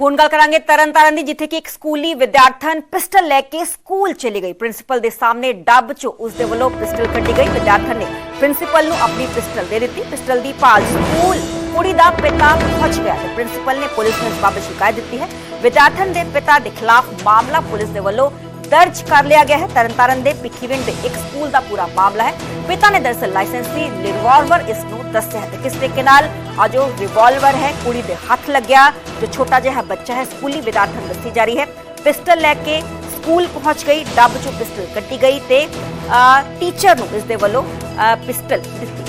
ਹੁਣ ਗੱਲ ਕਰਾਂਗੇ ਤਰਨਤਾਰਨ ਦੀ, ਜਿੱਥੇ ਕਿ ਇੱਕ ਸਕੂਲੀ ਵਿਦਿਆਰਥਣ ਪਿਸਟਲ ਲੈ ਕੇ ਸਕੂਲ ਚਲੀ ਗਈ। ਪ੍ਰਿੰਸੀਪਲ ਦੇ ਸਾਹਮਣੇ ਡੱਬ 'ਚ ਉਸ ਦੇ ਵੱਲੋਂ ਪਿਸਟਲ ਕੱਢੀ ਗਈ। ਵਿਦਿਆਰਥਣ ਨੇ ਪ੍ਰਿੰਸੀਪਲ ਨੂੰ ਆਪਣੀ ਪਿਸਟਲ ਦੇ ਦਿੱਤੀ। ਪਿਸਟਲ ਦੀ ਭਾਲ ਸਕੂਲ ਕੁੜੀ ਦਾ ਪਿਤਾ ਪਹੁੰਚ ਗਿਆ ਤੇ ਪ੍ਰਿੰਸੀਪਲ ਨੇ ਪੁਲਿਸ ਨੂੰ ਇਸ ਬਾਬਤ ਸ਼ਿਕਾਇਤ ਦਿੱਤੀ ਹੈ। ਵਿਦਿਆਰਥਣ ਦੇ ਪਿਤਾ ਦੇ ਖਿਲਾਫ ਮਾਮਲਾ ਪੁਲਿਸ ਦੇ ਵੱਲੋਂ ਦਰਜ ਕਰ ਲਿਆ ਗਿਆ ਹੈ ਤਰਨਤਾਰਨ ਦੇ ਭਿੱਖੀਵਿੰਡ ਦੇ ਇੱਕ ਸਕੂਲ ਦਾ ਪੂਰਾ ਮਾਮਲਾ ਹੈ ਪਿਤਾ ਨੇ ਦਰਸਲ ਲਾਇਸੈਂਸੀ ਰਿਵਾਲਵਰ ਇਸ ਨੂੰ ਦੱਸਿਆ ਹੈ ਤੇ ਕਿਸ ਤਰੀਕੇ ਨਾਲ ਆ ਜੋ ਰਿਵਾਲਵਰ ਹੈ ਕੁੜੀ ਦੇ ਹੱਥ ਲੱਗਿਆ ਜੋ ਛੋਟਾ ਜਿਹਾ ਬੱਚਾ ਹੈ ਸਕੂਲੀ ਵਿਦਿਆਰਥਣ ਦੱਸੀ ਜਾ ਰਹੀ ਹੈ ਪਿਸਟਲ ਲੈ ਕੇ ਸਕੂਲ ਪਹੁੰਚ ਗਈ ਡੱਬ ਚੋਂ ਪਿਸਟਲ ਕੱਟੀ ਗਈ ਤੇ ਅ, ਟੀਚਰ ਨੂੰ ਇਸ ਦੇ ਵੱਲੋਂ ਅ, ਪਿਸਟਲ ਦਿੱਤੀ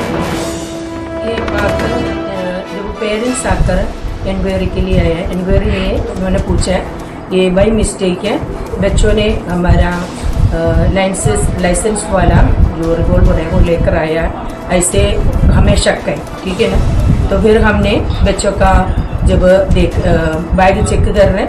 ये बात अ, जब पेरेंट्स आकर इंक्वायरी के लिए आया है। इंक्वायरी में उन्होंने पूछा है, ये बाई मिस्टेक है। बच्चों ने हमारा लाइसेंस लाइसेंस वाला जो रिवॉल्वर है, वो लेकर आया है। ऐसे हमें शक है, ठीक है ना? तो फिर हमने बच्चों का जब देख बैग चेक कर रहे हैं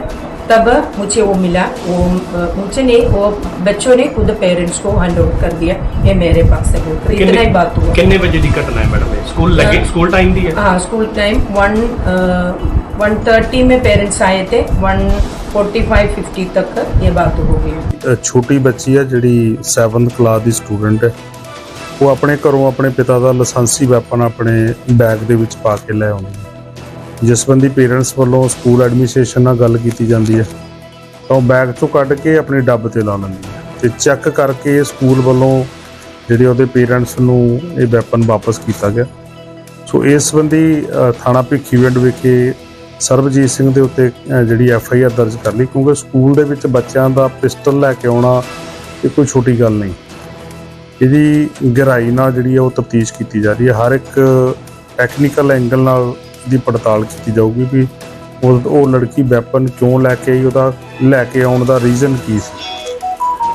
तब मुझे वो मिला वो अ, मुझे नहीं वो बच्चों ने खुद पेरेंट्स को हैंड ओवर कर दिया ये मेरे पास है बोलकर इतना ही बात हुआ ਕਿੰਨੇ ਵਜੇ ਦੀ ਘਟਨਾ ਹੈ ਮੈਡਮ ਇਹ ਸਕੂਲ ਲੱਗੇ ਅਹ ਸਕੂਲ ਟਾਈਮ ਦੀ ਹੈ हाँ school time one one thirty में पेरेंट्स आए थे वन फोर्टी फाइव फिफ्टी तक ये बात हो गई ਅ, ਛੋਟੀ ਬੱਚੀ ਆ ਜਿਹੜੀ 7th ਕਲਾਸ ਦੀ ਸਟੂਡੈਂਟ ਹੈ ਉਹ ਆਪਣੇ ਘਰੋਂ ਆਪਣੇ ਪਿਤਾ ਦਾ ਲਾਇਸੈਂਸੀ ਵੈਪਨ ਆਪਣੇ ਬੈਗ ਦੇ ਵਿੱਚ ਪਾ ਕੇ ਲੈ ਆਉਂਦੀ ਹੈ ਜਿਸ ਸੰਬੰਧੀ ਪੇਰੈਂਟਸ ਵੱਲੋਂ ਸਕੂਲ ਐਡਮਿਨਿਸਟ੍ਰੇਸ਼ਨ ਨਾਲ ਗੱਲ ਕੀਤੀ ਜਾਂਦੀ ਹੈ। ਤਾਂ ਉਹ ਬੈਗ ਤੋਂ ਕੱਢ ਕੇ ਆਪਣੀ ਡੱਬ ਤੇ ਲਾ ਲੈਂਦੀ ਹੈ ਤੇ ਚੈੱਕ ਕਰਕੇ ਸਕੂਲ ਵੱਲੋਂ ਜਿਹੜੇ ਉਹਦੇ ਪੇਰੈਂਟਸ ਨੂੰ ਇਹ ਵੈਪਨ ਵਾਪਸ ਕੀਤਾ ਗਿਆ। ਸੋ ਇਸ ਸੰਬੰਧੀ ਥਾਣਾ ਭਿੱਖੀਵਿੰਡ ਵਿਖੇ ਸਰਬਜੀਤ ਸਿੰਘ ਦੇ ਉੱਤੇ ਜਿਹੜੀ ਐਫ ਆਈ ਆਰ ਦਰਜ ਕਰ ਲਈ ਕਿਉਂਕਿ ਸਕੂਲ ਦੇ ਵਿੱਚ ਬੱਚਿਆਂ ਦਾ ਪਿਸਟਲ ਲੈ ਕੇ ਆਉਣਾ ਇਹ ਕੋਈ ਛੋਟੀ ਗੱਲ ਨਹੀਂ। ਇਹਦੀ ਗਹਿਰਾਈ ਨਾਲ ਜਿਹੜੀ ਹੈ ਉਹ ਤਫਤੀਸ਼ ਕੀਤੀ ਜਾ ਰਹੀ ਹੈ। ਹਰ ਇੱਕ ਟੈਕਨੀਕਲ ਐਂਗਲ ਨਾਲ ਦੀ ਪੜਤਾਲ ਕੀਤੀ ਜਾਊਗੀ ਵੀ ਉਹ ਉਹ ਲੜਕੀ ਵੈਪਨ ਕਿਉਂ ਲੈ ਕੇ ਆਈ, ਉਹਦਾ ਲੈ ਕੇ ਆਉਣ ਦਾ ਰੀਜ਼ਨ ਕੀ ਸੀ?